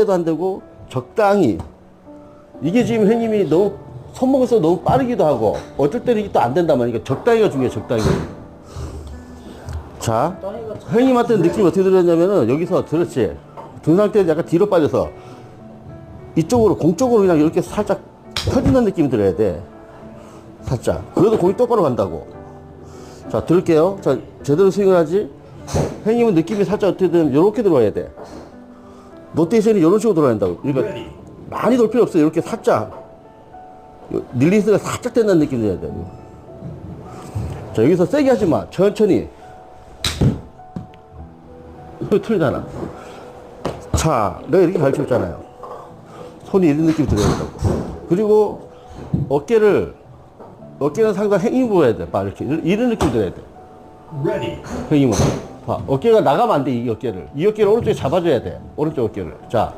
해도 안 되고 적당히. 이게 지금 형님이 너무 손목을 써 너무 빠르기도 하고 어쩔 때는 이게 또 안 된단 말이니까 적당히가 중요해 적당히. 자 형님한테 느낌이 어떻게 들었냐면은 여기서 들었지? 등 상태에서 약간 뒤로 빠져서 이쪽으로 공쪽으로 그냥 이렇게 살짝 펴지는 느낌이 들어야 돼. 살짝. 그래도 공이 똑바로 간다고. 자 들을게요. 자 제대로 스윙을 하지? 형님은 느낌이 살짝 어떻게든 이렇게 들어와야 돼 노테이션이 이런 식으로 들어야 된다고 그러니까 많이 돌 필요 없어요 이렇게 살짝 요- 릴리스가 살짝 된다는 느낌이 들어야 돼 자, 여기서 세게 하지 마. 천천히. 이거 틀잖아. 자, 내가 이렇게 가르쳐줬잖아요. 손이 이런 느낌이 들어야 된다고. 그리고 어깨를, 어깨는 상당히 힘으로 해야 돼. 봐, 이렇게. 이런, 느낌 들어야 돼. Ready. 힘으로. 봐, 어깨가 나가면 안 돼, 이 어깨를. 이 어깨를 오른쪽에 잡아줘야 돼. 오른쪽 어깨를. 자,